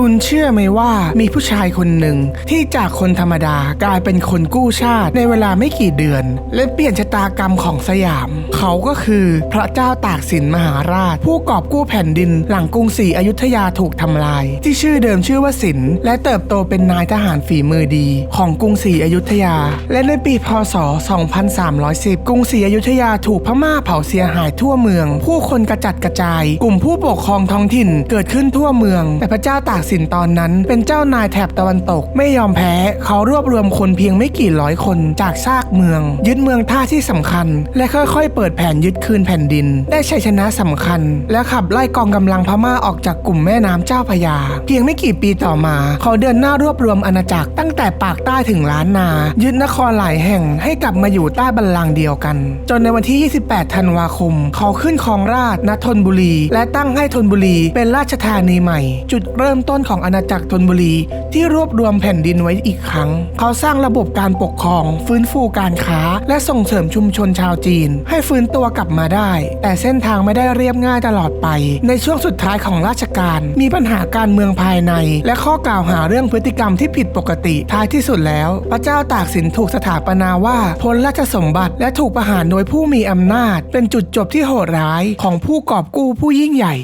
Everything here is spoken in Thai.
คุณเชื่อไหมว่ามีผู้ชายคนหนึ่งที่จากคนธรรมดากลายเป็นคนกู้ชาติในเวลาไม่กี่เดือน และเปลี่ยนชะตากรรมของสยาม เขาก็คือพระเจ้าตากสินมหาราช ผู้กอบกู้แผ่นดินหลังกรุงศรีอยุธยาถูกทำลาย ที่ชื่อเดิมชื่อว่าสินและเติบโตเป็นนายทหารฝีมือดี ของกรุงศรีอยุธยา และในปีพศ 2310 กรุงศรีอยุธยาถูกพม่าเผาเสียหายทั่วเมือง ผู้คนกระจัดกระจาย กลุ่มผู้ปกครองท้องถิ่นเกิดขึ้นทั่วเมือง แต่พระเจ้าตากสินตอนนั้น เป็นเจ้านายแถบตะวันตก ไม่ยอมแพ้ เขารวบรวมคนเพียงไม่กี่ร้อยคนจากซากเมือง ยึดเมืองท่าที่สำคัญ และค่อยๆ เปิดแผนยึดคืนแผ่นดิน ได้ชัยชนะสำคัญ และขับไล่กองกำลังพม่าออกจากกลุ่มแม่น้ำเจ้าพยา เพียงไม่กี่ปีต่อมา เขาเดินหน้ารวบรวมอาณาจักรตั้งแต่ปากใต้ถึงล้านนา ยึดนครหลายแห่งให้กลับมาอยู่ใต้บัลลังก์เดียวกัน จนในวันที่ 28 ธันวาคม เขาขึ้นครองราชณธนบุรี และตั้งให้ธนบุรีเป็นราชธานีใหม่ จุดเริ่มต้น้นของอาณาจักรธนบุรี ที่รวบรวมแผ่นดินไว้อีกครั้ง เขาสร้างระบบการปกครอง ฟื้นฟูการค้า และส่งเสริมชุมชนชาวจีน ให้ฟื้นตัวกลับมาได้ แต่เส้นทางไม่ได้เรียบง่ายตลอดไป ในช่วงสุดท้ายของราชการมีปัญหาการเมืองภายใน และข้อกล่าวหาเรื่องพฤติกรรมที่ผิดปกติท้ายที่สุดแล้ว พระเจ้าตากสินถูกสถาปนาว่าพ้นราชสมบัติและถูกประหารโดยผู้มีอำนาจ เป็นจุดจบที่โหดร้ายของผู้กอบกู้ผู้ยิ่งใหญ่